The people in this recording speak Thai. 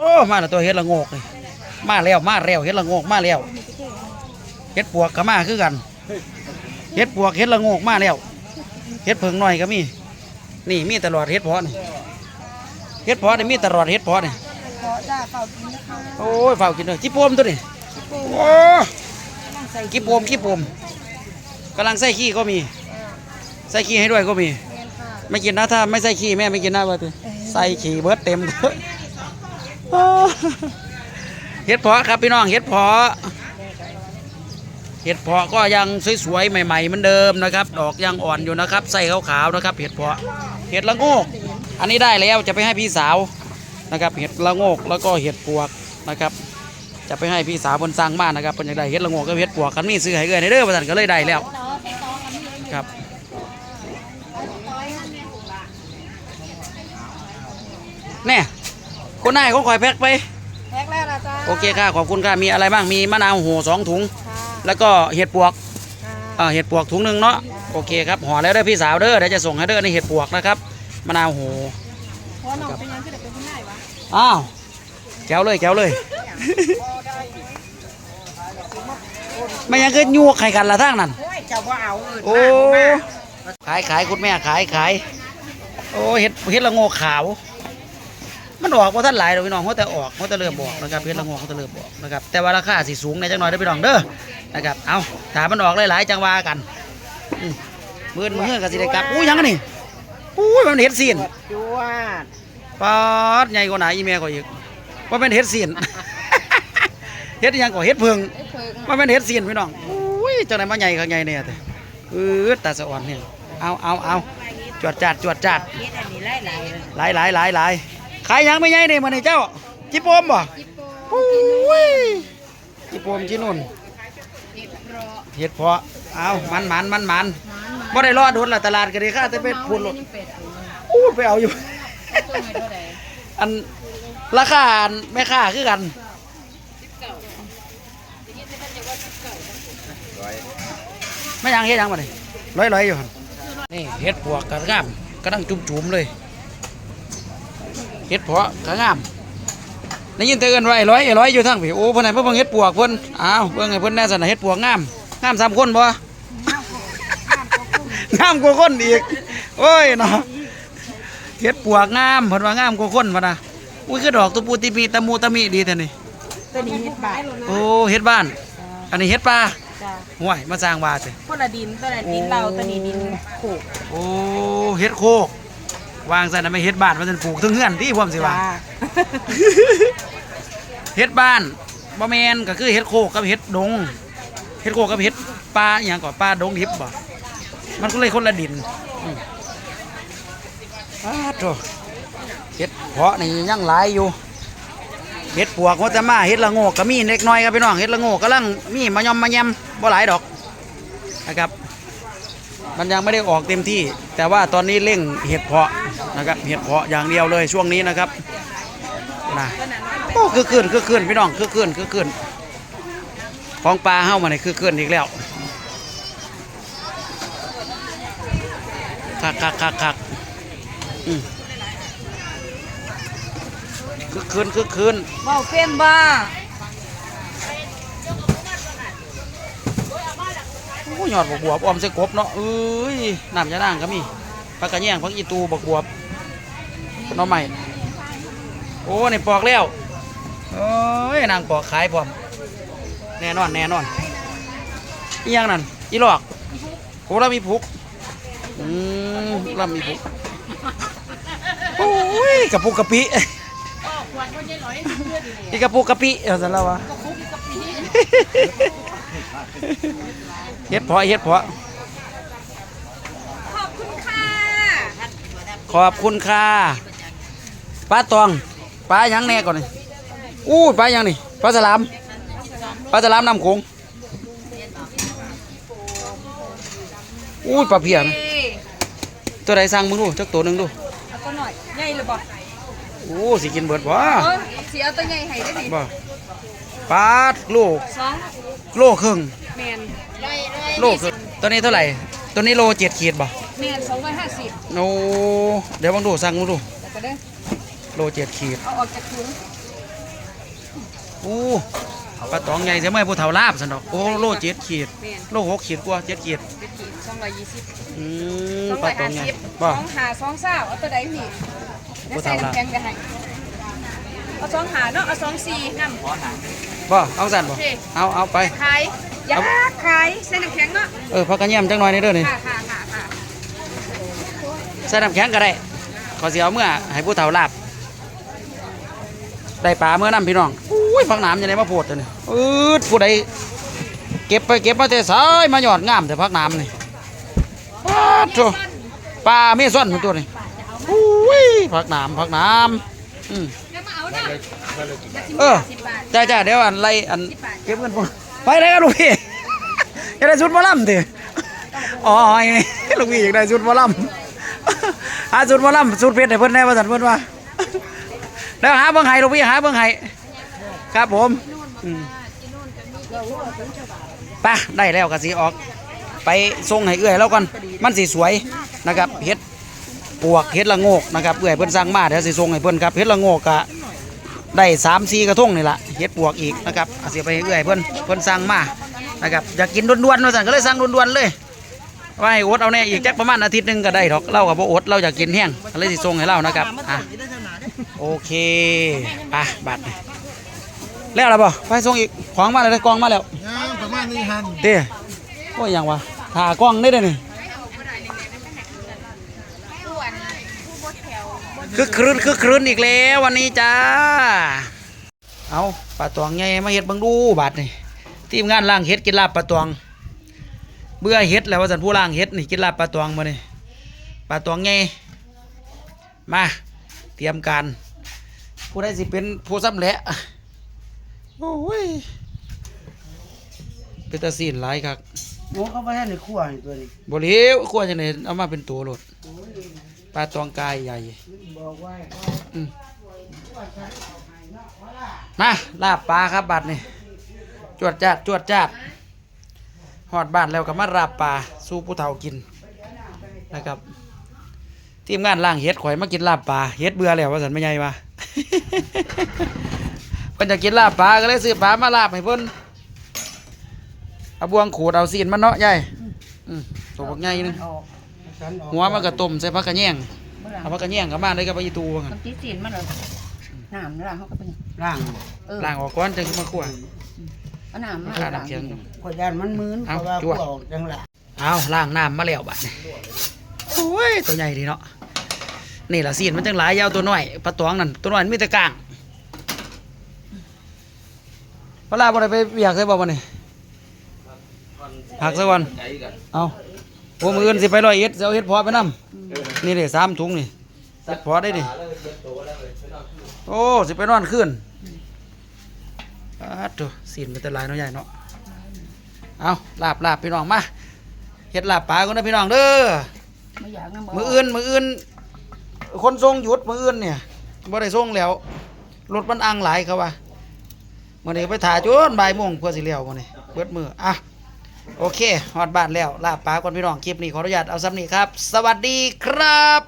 โอ้มาแล้วตัวเฮ็ดละโงกนี่มาแล้วมาแล้วเฮ็ดละโงกมาแล้วเฮ็ดปวกก็มาคือกันเฮ็ดปวกเฮ็ดละโงกมาแล้วเฮ็ดเพิงหน่อยก็มี นี่มีตลอดเฮ็ดเพาะนี่เฮ็ดเพาะนี่มีตลอดเฮ็ดเพาะนี่ขอจ้าเป่ากินนะคะโอ้ยเฝ้ากินเลยจิโปมตัวนี้โอ้นั่งใส่กิโปมกิโปมกำลังใส่ขี้ก็มี ใส่ขี้ให้ด้วยก็มี ไม่กินนะถ้าไม่ใส่ขี้แม่ไม่กินนะว่าติใส่ขี้เบิร์ดเต็มเลย เห็ดเพาะครับพี่น้องเห็ดเพาะเห็ดเพาะก็ยังสวยๆใหม่ๆเหมือนเดิมนะครับ ดอกยังอ่อนอยู่นะครับใส่ขาวๆนะครับเห็ดเพาะเห็ดละโงก อันนี้ได้แล้วจะไปให้พี่สาวนะครับ เห็ดละโงกแล้วก็เห็ดปวกนะครับ จะไปให้พี่สาวบนสร้างบ้านนะครับเป็นอย่างไรเห็ดละโงกกับเห็ดปวกกันมีซื้อให้เอื้อยในเด้อประสันก็เลยได้แล้วครับแน่ คนนายเขาคอยแพ็คไป แพ็คแล้วนะจ้าโอเคค่ะขอบคุณค่ะมีอะไรบ้างมีมะนาวโหสองถุง ค่ะแล้วก็เห็ดปวกค่ะเอ่อเห็ดปวกถุงหนึ่งเนาะโอเคครับห่อแล้วเด้อพี่สาวเด้อเดี๋ยวจะส่งให้เด้อในเห็ดปวกนะครับมะนาวโหเพราะน้องเป็นยังที่เด็กเป็นผู้ใหญ่วะอ้าวแก้วเลยแก้วเลย ไม่ยังคือยวกไข่กันละทั้งนั้นโอ้ยเจ้าว่าเอาเอิญโอ้ขายขายคุณแม่ขายขาย โอ้เห็ดเห็ดละโงกขาว มันออกว่าท่านหลายเราพี่น้องเขาแต่ออกเขาแต่เริ่มบอกนะครับเห็ดละโงเขาแต่เริ่มบอกนะครับแต่ว่าราคาสิสูงในจังหน่อยได้พี่น้องเด้อนะครับเอาถามมันออกหลายๆจังว่ากันอืมมือมือกับสิได้กลับอู้ยังอันนี่อู้ยมันเห็ดซีนจวดปอดใหญ่กว่าไหนอีเมลกว่าอีกว่าเป็นเห็ดซีนเห็ดยังกว่าเห็ดเพิงไอ้เพิงว่าเป็นเห็ดซีนพี่น้องอุ้ยจังไหนมาใหญ่ข้างใหญ่เนี่ยแต่เออตาสะอ่อนเนี่ยเอาเอาเอาจวดจัดจวดจัดหลายหลายหลายหลาย ขายยังไม่ใหญ่เนี่ยมันนี่เจ้า จิโปมบ่จิปอุ้ยจิโปมจินุ่นเฮ็ดเพราะเห็ดเพาะเอามันมันมันมันบ่ได้รอดโดนละตลาดก็ดีค่าแต่เป็ดพูดหลดเป็ดอู้ไปเอาอยู่ อันราคาอันแม่ค้าคือกันไม่ยังเฮ็ดยังมาเลยร้อยร้อยอยู่นี่เฮ็ดปวกกระงามกระดังจุ่มๆเลย เฮ็ดเพาะกระงามได้ยินแต่เอิ้นว่าไอ้ร้อยไอ้ร้อยอยู่ทางพี่โอ้เพิ่นให้มาเบิ่งเฮ็ดปวกเพิ่นอ้าวเบิ่งให้เพิ่นแน่ซั่นน่ะเฮ็ดปวกงามงามสามคนบ่งามกว่าคนอีกโอ้ยเนาะเฮ็ดปวกงามเพิ่นว่างามกว่าคนพะนะอุ้ยคือดอกตุปูติมีตะมูตะมิดีแท้นี่ตัวนี้เฮ็ดบาทโอ้เฮ็ดบ้าน อันนี้เฮ็ดป่าจ้าห่วยมาสร้างบ้านสิคนละดินตัวนั้นดินเราตัวนี้ดินโขกโอ้เฮ็ดโคก วางซั่นน่ะไม่เฮ็ดบ้านมันจะปลูกถึงเฮือนที่พร้อมสิว่าจ้าเฮ็ดบ้านบ่แม่นก็คือเฮ็ดโคกกับเฮ็ดดงเฮ็ดโคกกับเฮ็ดป่าอหย่างก่อนป่าดงดิบบ่มันก็เลยคนละดินอืมอ้าโธ่เฮ็ดเพาะนี่ยังหลายอยู่เฮ็ดปวกหัวตะมาเฮ็ดละโงกก็มีเล็กน้อยครับพี่น้องเฮ็ดละโงกกำลังมีมายอมมาแยมบ่หลายดอกนะครับ มันยังไม่ได้ออกเต็มที่ แต่ว่าตอนนี้เร่งเห็ดเพาะ นะครับเห็ดเพาะอย่างเดียวเลยช่วงนี้นะครับนะโอ้คือคืนคือคืนพี่น้องคือคืนคือคืนของปลาเข้ามาในคือคืนอีกแล้วคักคักคักคักอืมคือคืนคือคืนเว้าเป็นบ่โอ้ยอดบักบวบออมใส่กบเนาะเอ้ยน้ำยะนางก็มี ผักกระแยงผักอีตูบักบวบน้องใหม่โอ้ในปอกแล้วโอ้ยนางปอกขายพร้อมแน่นอนแน่นอนอีหยังนั่นอีหลอกโอ้เรามีพุกอืมเรามีพุกโอ้ยกระปุกกะปิอีกระปุกกะปิเอาซะแล้ววะเฮ็ดเพาะเฮ็ดเพาะ ขอบคุณค่ะ ขอบคุณค่ะปลาตองปลาหยังแน่ก่อนนี่อู้ปลาหยังนี่ปลาสลามปลาสลามน้ำโขงอู้ปลาเพียนะเอ้ยตัวใดสั่งมึงดูจักตัวหนึ่งดูเอาตัวหน่อยใหญ่เลยบ่อู้สิกินเบิดบ่เออสิเอาตัวใหญ่ให้ได้ดิบ่ปลาโลสองโลครึ่งแมนโลครึ่งตัวนี้เท่าไหร่ตัวนี้โลเจ็ดขีดบ่ แมนสองร้อยห้าสิบโอ้เดี๋ยวบังดูสั่งมึงดูแต่ก็ได้โลเจ็ดขีดเอาออกจากถุงอู้ปลาตองใหญ่เสียเมื่อผู้เฒ่าลาบสันดอกโอ้โลเจ็ดขีด แม่นโลหกขีดกว่าเจ็ดขีดเป็นขีดสองร้อยยี่สิบอืมสองปร้ลาอยตอห้างใหญ่สิบสบ่ องหาสองเศร้าเอาตัวใดนี่ผู้แล้วใส่เฒ่าละน้ำแข็งไปให้เอาสองหาเนาะเอาสองสี่น้ำ บ่เอาสั่นบ่โอเค เอาเอาไป ขายอยากขายใส่น้ำแข็งเนาะเออพักกันเยี่ยมจังหน่อยนี่เด้อนี่ค่ะค่ะค่ะค่ะใส่น้ำแข็งก็ได้ขอเสียเอาเมื่อให้ผู้เฒ่าลาบ ได้ปลาเมื่อน้ำพี่น้องอุ้ยพักน้ำยังไงมาโพดตัวนี่อืดผู้ใดเก็บไปเก็บมาแต่สายมาหยอดงามแต่พักน้ำนี่ปาโถปลาเมซอนมันตัวนี่อุ้ยพักน้ำพักน้ำอืมเอออสิบบาทจ้าจ้าเดี๋ยวอันไล่อันเก็บเงินพวกไปเลยครับลูกพี่อยากได้ชุดมอลำดิอ๋อไงลูกพี่อยากได้ชุดมอลำ หาชุดหมอลำชุดเพชรให้เพิ่นแน่ว่าสันเพิ่นว่า แล้วหาเบิ่งไห้ลูกพี่หาเบิ่งไห้ครับผมอืมไปได้แล้วก็สิออก ไปส่งให้เอื้อยแล้วก่อนมันสิสวยนะครับเฮ็ดปวกเฮ็ดละโงกนะครับเอื้อยเพิ่นสั่งมาเดี๋ยวสิส่งให้เพิ่นครับเฮ็ดละโงกกะได้สามสี่กระทงนี่ละเฮ็ดปวกอีกนะครับเอาเสียไปให้เอื้อยเพิ่นเพิ่นสั่งมานะครับอยากกินด่วนๆว่าสั่นก็เลยสั่งด่วนๆเลย ว่าให้อดเอาแน่อีกจักประมาณอาทิตย์หนึงก็ได้ดอกเล่ากับบ่อดเราอยากกินแห้งก็เลยสิส่งให้เรานะครับอะโอเคไปบัตรแล้วล่ะบ่ไปส่งอีกของมาแล้วได้กล่องมาแล้วยังประมาณนี้หันเด้โอ้ยยังวะถ่ากล้องได้เด้อนี่คือครื้นคือครื้นอีกแล้ววันนี้จ้า เอาปลาตวงใหญ่มาเฮ็ดเบังดูบาดนี่ทีมงานล่างเฮ็ดกินลาบปลาตวง เบื่อเฮ็ดแล้วว่าสันผู้ล่างเฮ็ดนี่กินลาบปลาตวงมานี่ปลาตวงใหญ่มา เตรียมการ ผู้ใดสิเป็นผู้ซ้ำแหละโอ้ยเป็นตาซีนหลายครับหมูเขาไปให้ในครัวนี่ตัวนี้บ่เหลี้ยวขั้วจังได๋เอามาเป็นตัวโลดปลาตวงกายใหญ่บอกว่าอืมมาลาบปลาครับบัดนี่จวดจัดจวดจัด หอดบ้านแล้วก็มาลาบปลาสู้ผู้เฒ่ากินนะครับ ทีมงานล่างเฮ็ดข่อยมากินลาบปลาเฮ็ดเบื่อแล้วว่าสันไม่ใหญ่ปะเพิ่นจะกินลาบปลาก็เลยซื้อปลามาลาบให้เพิ่นเอาบวงขูดเอาซีนมันเนาะใหญ่อืมตัวบักใหญ่นึงออกฉันออกหัวมันก็ต้มใส่ผักกระแยงเอาผักกระแยงกับมาเลยกับไปอีตูว่างั้นน้ำจิ้มจีนมันเลยน้ำล่างเขาก็เป็นร่างเออล้างออกก่อนจังสิมาคั่ว เอาน้ำมาขาดน้ำเคียงขวดยานมันมืนเพเอาราะว่าจั่ขัววออกจังละเอาล้างน้ำมาแล้วบัดนี้โอ้ยตัวใหญ่ดีเนาะนี่ล่ะซีนมันจังหลายยาวตัวน้อยปลาตวงนั่นตัวน้อยมันมีแต่กลางเวลาบ่ได้ไปเบียกใส่บ่บ่นี่หักซะก่อนเอาโอ้มืออื่นสิไปร้อยเอ็ดสิเอาเฮ็ดพอไปนำนี่เด้สามถุงนี่เฮ็ดพอได้ดิโอ้สิไปนอนคืน อาตัวซีนมันแต่หลายเนาะใหญ่เนาะเอาลาบลาบพี่น้องมาเฮ็ดลาบปลาก่อนนะพี่น้องเด้อไม่อยากน้ำมืออื่นมืออื่น คนทรงหยุดมืออื่นเนี่ยบ่ได้ทรงแล้วรถมันอังหลายเขาว่ามื้อนี้ไปถ่ายจนบ่ายโมงเพื่อสิเลี้ยวมื้อนี้เบิดมืออะโอเคฮอดบ้านแล้วลาบปลาก่อนพี่น้องคลิปนี้ขออนุญาตเอาซ้ำนี้ครับ สวัสดีครับ